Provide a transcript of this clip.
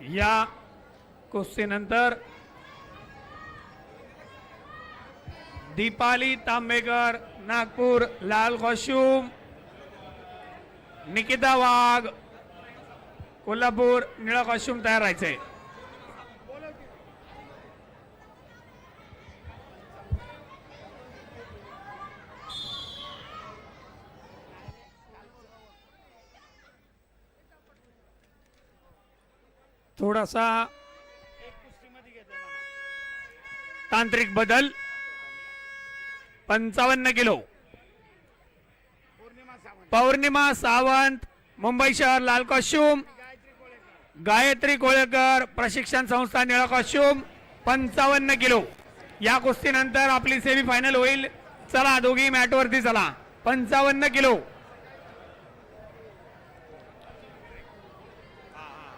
या कुस्तीनंतर दीपाली तांबेकर नागपूर लाल कॉस्ट्यूम निकिता वाघ कोल्हापूर निळा कॉस्ट्यूम तयार राहायचंय थोडासा तांत्रिक बदल. पंचावन्न किलो. पौर्णिमा सावंत मुंबई शहर लाल कॉस्ट्युम गायत्री कोळेकर प्रशिक्षण संस्था निळा कॉस्ट्युम पंचावन्न किलो. या कुस्तीनंतर आपली सेमी फायनल होईल. चला दोघी मॅटवरती चला. पंचावन्न किलो.